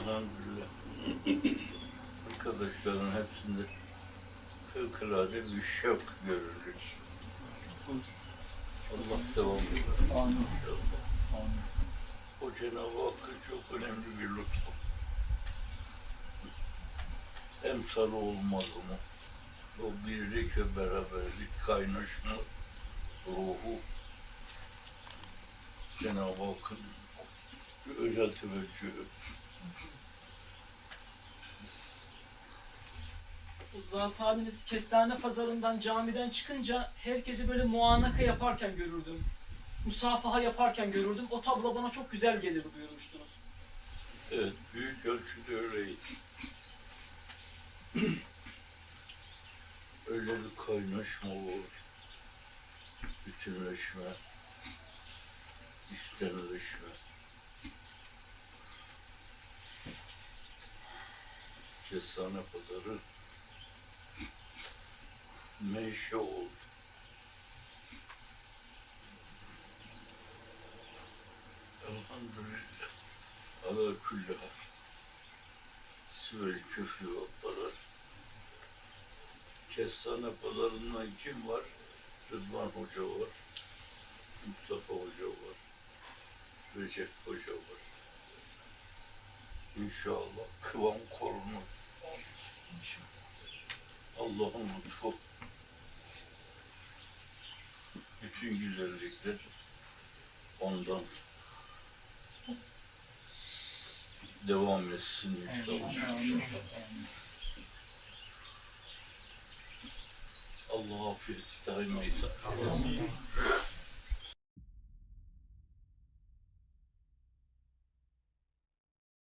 Elhamdülillah. Arkadaşların hepsinde fevkalade bir şevk görülür. Allah devam eder. Amin. Amin. O Cenab-ı Hakk'ın çok önemli bir lütfu. Emsal olmaz mı? O birlik ve beraberlik, kaynaşma ruhu Cenab-ı Hakk'ın özel teveccühü. Zat haliniz kestane pazarından camiden çıkınca herkesi böyle muanaka yaparken görürdüm. Musafaha yaparken görürdüm. O tablo bana çok güzel gelir buyurmuştunuz. Evet, büyük ölçüde öyleydi. Öyle bir kaynaşma oldu. Bütünleşme, içtenleşme. Kestane pazarı menşe oldu. Elhamdülillah. Ala külli hal. Sivil küfrü otlar. Kestane pazarından kim var? Rıdvan Hoca var. Mustafa Hoca var. Recep Hoca var. İnşallah kıvam korunur. Allah'ın lütfu. Bütün güzellikler ondan devam etsin inşallah. Allah afiyet daim eylesin.